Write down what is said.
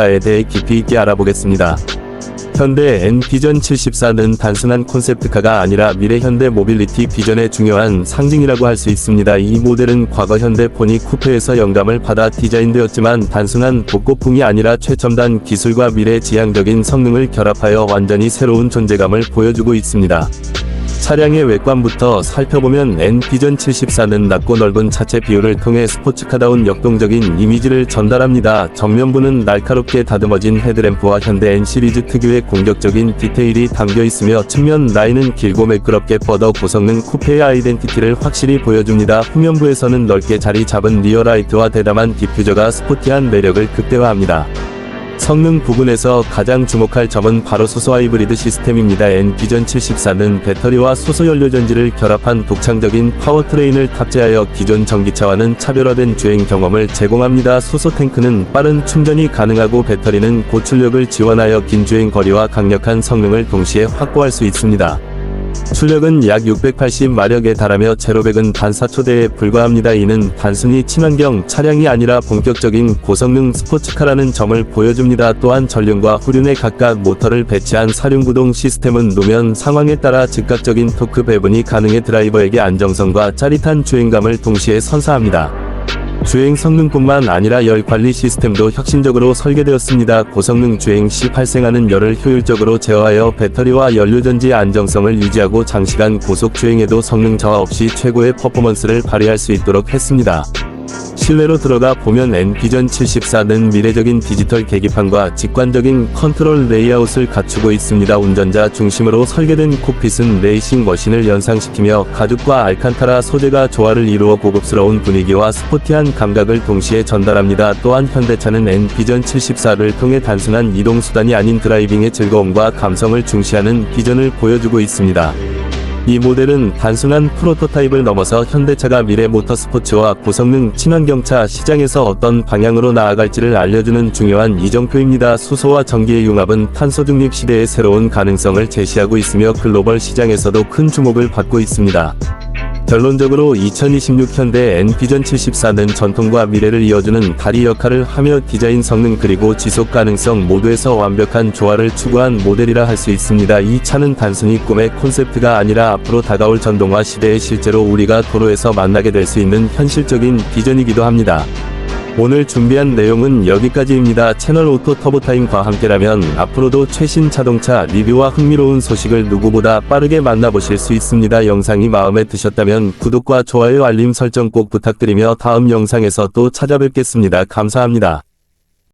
에 대해 깊이 있게 알아보겠습니다. 현대 N 비전 74는 단순한 콘셉트카가 아니라 미래 현대 모빌리티 비전의 중요한 상징이라고 할 수 있습니다. 이 모델은 과거 현대 포니 쿠페에서 영감을 받아 디자인되었지만 단순한 복고풍이 아니라 최첨단 기술과 미래 지향적인 성능을 결합하여 완전히 새로운 존재감을 보여주고 있습니다. 차량의 외관부터 살펴보면 비전 74는 낮고 넓은 차체 비율을 통해 스포츠카다운 역동적인 이미지를 전달합니다. 정면부는 날카롭게 다듬어진 헤드램프와 현대 N 시리즈 특유의 공격적인 디테일이 담겨 있으며 측면 라인은 길고 매끄럽게 뻗어 고성능 쿠페의 아이덴티티를 확실히 보여줍니다. 후면부에서는 넓게 자리 잡은 리어라이트와 대담한 디퓨저가 스포티한 매력을 극대화합니다. 성능 부분에서 가장 주목할 점은 바로 수소 하이브리드 시스템입니다. N 비전 74는 배터리와 수소 연료 전지를 결합한 독창적인 파워트레인을 탑재하여 기존 전기차와는 차별화된 주행 경험을 제공합니다. 수소 탱크는 빠른 충전이 가능하고 배터리는 고출력을 지원하여 긴 주행 거리와 강력한 성능을 동시에 확보할 수 있습니다. 출력은 약 680마력에 달하며 제로백은 단 4초대에 불과합니다. 이는 단순히 친환경 차량이 아니라 본격적인 고성능 스포츠카라는 점을 보여줍니다. 또한 전륜과 후륜에 각각 모터를 배치한 사륜구동 시스템은 노면 상황에 따라 즉각적인 토크 배분이 가능해 드라이버에게 안정성과 짜릿한 주행감을 동시에 선사합니다. 주행 성능뿐만 아니라 열 관리 시스템도 혁신적으로 설계되었습니다. 고성능 주행 시 발생하는 열을 효율적으로 제어하여 배터리와 연료전지의 안정성을 유지하고 장시간 고속 주행에도 성능 저하 없이 최고의 퍼포먼스를 발휘할 수 있도록 했습니다. 실내로 들어가 보면 N 비전 74는 미래적인 디지털 계기판과 직관적인 컨트롤 레이아웃을 갖추고 있습니다. 운전자 중심으로 설계된 콕핏은 레이싱 머신을 연상시키며 가죽과 알칸타라 소재가 조화를 이루어 고급스러운 분위기와 스포티한 감각을 동시에 전달합니다. 또한 현대차는 N 비전 74를 통해 단순한 이동 수단이 아닌 드라이빙의 즐거움과 감성을 중시하는 비전을 보여주고 있습니다. 이 모델은 단순한 프로토타입을 넘어서 현대차가 미래 모터스포츠와 고성능 친환경차 시장에서 어떤 방향으로 나아갈지를 알려주는 중요한 이정표입니다. 수소와 전기의 융합은 탄소 중립 시대의 새로운 가능성을 제시하고 있으며 글로벌 시장에서도 큰 주목을 받고 있습니다. 결론적으로 2026 현대 N 비전 74는 전통과 미래를 이어주는 다리 역할을 하며 디자인 성능 그리고 지속 가능성 모두에서 완벽한 조화를 추구한 모델이라 할 수 있습니다. 이 차는 단순히 꿈의 콘셉트가 아니라 앞으로 다가올 전동화 시대에 실제로 우리가 도로에서 만나게 될 수 있는 현실적인 비전이기도 합니다. 오늘 준비한 내용은 여기까지입니다. 채널 오토 터보타임과 함께라면 앞으로도 최신 자동차 리뷰와 흥미로운 소식을 누구보다 빠르게 만나보실 수 있습니다. 영상이 마음에 드셨다면 구독과 좋아요 알림 설정 꼭 부탁드리며 다음 영상에서 또 찾아뵙겠습니다. 감사합니다.